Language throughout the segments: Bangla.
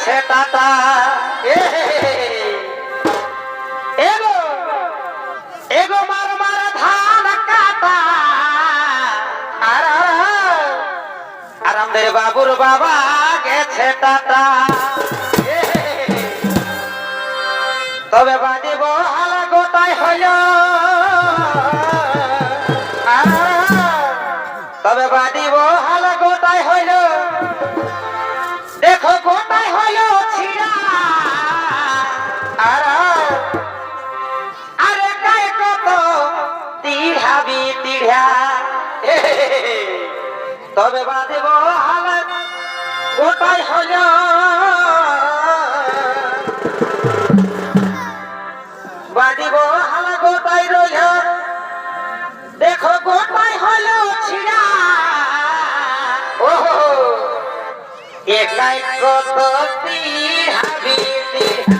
আছে দাদা মার কাটা। বাবুর বাবা গেছে টাটা তবে বাজিব বহাল গোটাই হইল। তবে বাজিব বহাল গোটাই হইল। দেখো কোন যাবি তিড়া। তবে বাঁধিব হালত ওটাই হল বাঁধিব হালা গোটাই রইল। দেখো গোটাই হল ছিড়া। ওহো, একাই কত তিড়াবি তিড়া।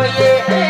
হয়ে